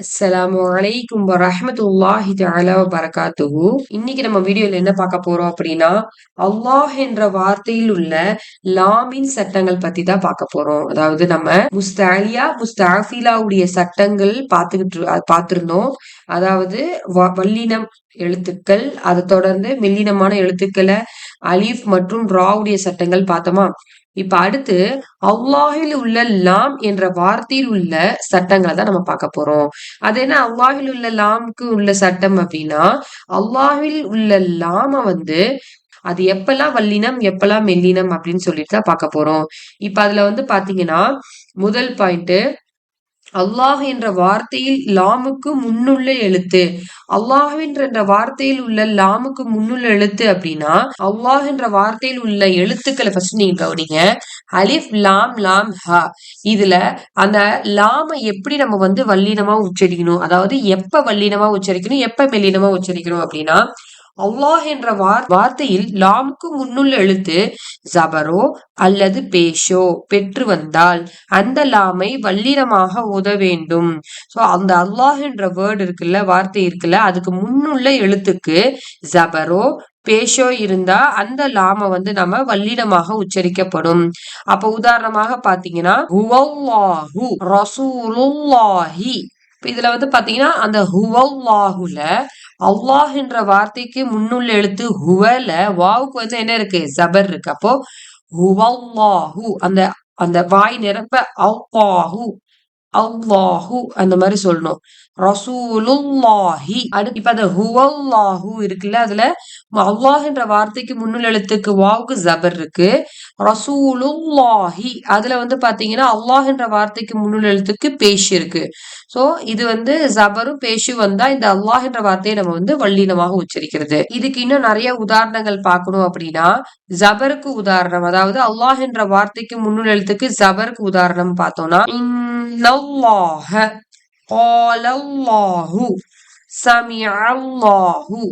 அஸ்லாம் வலைக்கும் வரஹமத்துல்லாஹி தலா பரகாத்துகு இன்னைக்கு நம்ம வீடியோல என்ன பார்க்க போறோம் அப்படின்னா அல்லாஹ் என்ற வார்த்தையில் உள்ள லாமின் சட்டங்கள் பத்தி தான் பார்க்க போறோம். அதாவது நம்ம முஸ்தாலியா முஸ்தாஃபிலாவுடைய சட்டங்கள் பார்த்துக்கிட்டு பார்த்திருந்தோம். அதாவது வல்லினம் எழுத்துக்கள் அதை தொடர்ந்து மெல்லினமான எழுத்துக்களை அலீஃப் மற்றும் ராவுடைய சட்டங்கள் பார்த்தோமா? இப்ப அடுத்து அவ்வாஹில் உள்ள லாம் என்ற வார்த்தையில் உள்ள சட்டங்களை தான் நம்ம பார்க்க போறோம். அது என்ன? அவ்வாஹில் உள்ள லாம்க்கு உள்ள சட்டம் அப்படின்னா அவ்வாஹில் உள்ள லாம வந்து அது எப்பெல்லாம் வல்லினம் எப்பெல்லாம் மெல்லினம் அப்படின்னு சொல்லிட்டு தான் பார்க்க போறோம். இப்ப அதுல வந்து பாத்தீங்கன்னா முதல் பாயிண்ட் அல்லாஹ் என்ற வார்த்தையில் லாமுக்கு முன்னுள்ள எழுத்து. அல்லாஹ் என்ற வார்த்தையில் உள்ள லாமுக்கு முன்னுள்ள எழுத்து அப்படின்னா அல்லாஹ் என்ற வார்த்தையில் உள்ள எழுத்துக்களை ஃபர்ஸ்ட் நீங்க கவனிங்க. அலிஃப் லாம் லாம் ஹ. இதுல அந்த லாம எப்படி நம்ம வந்து வல்லினமா உச்சரிக்கணும்? அதாவது எப்ப வல்லினமா உச்சரிக்கணும்? எப்ப மெல்லினமா உச்சரிக்கணும் அப்படின்னா அல்லாஹ் என்ற வார் வார்த்தையில் லாமுக்கு முன்னுள்ள எழுத்து ஜபரோ அல்லது பேஷோ பெற்று வந்தால் அந்த லாமை வல்லிரமாக உத வேண்டும். ஸோ அந்த அல்லாஹ் என்ற வேர்டு இருக்குல்ல வார்த்தை இருக்குல்ல அதுக்கு முன்னுள்ள எழுத்துக்கு ஜபரோ பேஷோ இருந்தா அந்த லாம வந்து நம்ம வல்லிடமாக உச்சரிக்கப்படும். அப்ப உதாரணமாக பாத்தீங்கன்னா ரசூலுல்லாஹி இதுல வந்து பாத்தீங்கன்னா அந்த ஹுவல்லாஹுல அல்லாஹ் என்ற வார்த்தைக்கு முன்னுள்ள எழுத்து ஹுவல வாவுக்கு வந்து என்ன இருக்கு? ஜபர் இருக்கு. அப்போ ஹுவல்லாஹு அந்த அந்த வாய் நிரப்ப அவ்வாஹு. அல்லாஹு அந்த மாதிரி சொல்லணும். ரசூலுல்லாஹி. அடுத்து இப்ப அந்த ஹுவல்லாஹு இருக்குல்ல அதுல அல்லாஹ் என்ற வார்த்தைக்கு முன்னுள் எழுத்துக்கு வாவுக்கு ஜபர் இருக்கு. ரசூலுல்லாஹி. அதுல வந்து பாத்தீங்கன்னா அல்லாஹ் என்ற வார்த்தைக்கு முன்னுள் எழுத்துக்கு பேஷ் இருக்கு. சோ இது வந்து ஜபரும் பேஷு வந்தா இந்த அல்லாஹ் என்ற வார்த்தையை நம்ம வந்து வல்லீனமாக உச்சரிக்கிறது. இதுக்கு இன்னும் நிறைய உதாரணங்கள் பார்க்கணும் அப்படின்னா ஜபருக்கு உதாரணம் அதாவது அல்லாஹ் என்ற வார்த்தைக்கு முன்னுள் எழுத்துக்கு ஜபருக்கு உதாரணம் பார்த்தோம்னா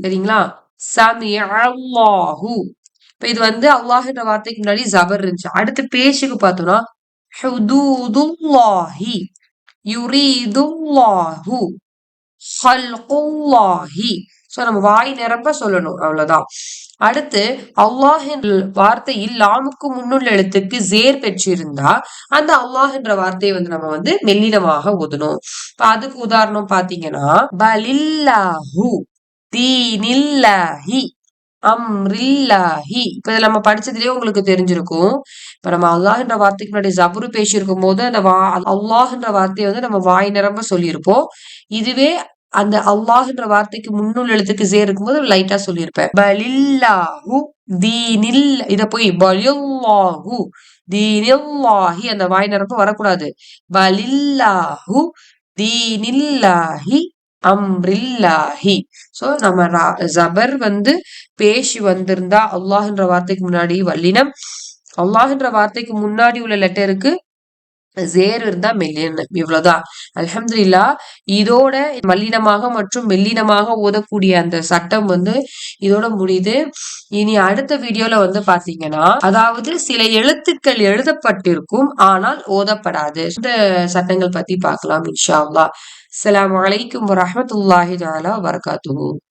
சரிங்களா? சமிஅல்லாஹு இப்ப இது வந்து அல்லாஹ்ன்ற வார்த்தைக்கு முன்னாடி ஜபர் இருந்துச்சு. அடுத்து பேச்சுக்கு பார்த்தோம்னா ஹுதூதுல்லாஹி யுரீதுல்லாஹு ஹல்குல்லாஹி. சோ நம்ம வாய் நிரம்ப சொல்லணும் அவ்வளவுதான். அடுத்து அல்லாஹின் என்ற வார்த்தையில் லாமுக்கு முன்னுள்ள எழுத்துக்கு ஜேர் பெற்றிருந்தா அந்த அல்லாஹ்ன்ற வார்த்தையை வந்து நம்ம வந்து மெல்லினமாக ஓதணும். இப்ப அதுக்கு உதாரணம் பாத்தீங்கன்னா பலில்லாஹு தீனில்லாஹி அம்ரில்லாஹி. இப்ப இதை நம்ம படிச்சதுலயே உங்களுக்கு தெரிஞ்சிருக்கும். இப்ப நம்ம அல்லாஹ் என்ற வார்த்தைக்கு முன்னாடி ஜபுரு பேசியிருக்கும் போது அந்த வா அல்லாஹ்ன்ற வார்த்தையை வந்து நம்ம வாய் நிரம்ப சொல்லியிருப்போம். இதுவே அந்த அல்லாஹ்ன்ற வார்த்தைக்கு முன்னுள் எழுத்துக்கு சே இருக்கும்போது லைட்டா சொல்லியிருப்பேன். பலில்லாஹு தீனில் இத போய் பலில்லாஹு தீனில்லாஹி அந்த வாய் நிரப்பு வரக்கூடாது. பலில்லாஹு தீனில்லாஹி அம்ரில்லாஹி. சோ நம்ம ஜபர் வந்து பேசி வந்திருந்தா அல்லாஹ்ன்ற வார்த்தைக்கு முன்னாடி வல்லினம். அல்லாஹ்ன்ற வார்த்தைக்கு முன்னாடி உள்ள லெட்டருக்கு ஜேர் இருந்தா மெல்லின இவ்வளவுதான். அலமதுல்லா இதோட மல்லினமாக மற்றும் மெல்லினமாக ஓதக்கூடிய அந்த சட்டம் வந்து இதோட முடியுது. இனி அடுத்த வீடியோல வந்து பாத்தீங்கன்னா அதாவது சில எழுத்துக்கள் எழுதப்பட்டிருக்கும் ஆனால் ஓதப்படாது. இந்த சட்டங்கள் பத்தி பார்க்கலாம் இன்ஷா அல்லா அலாம் வலைக்கம் வரமத்துல்லாஹி வரகாத்து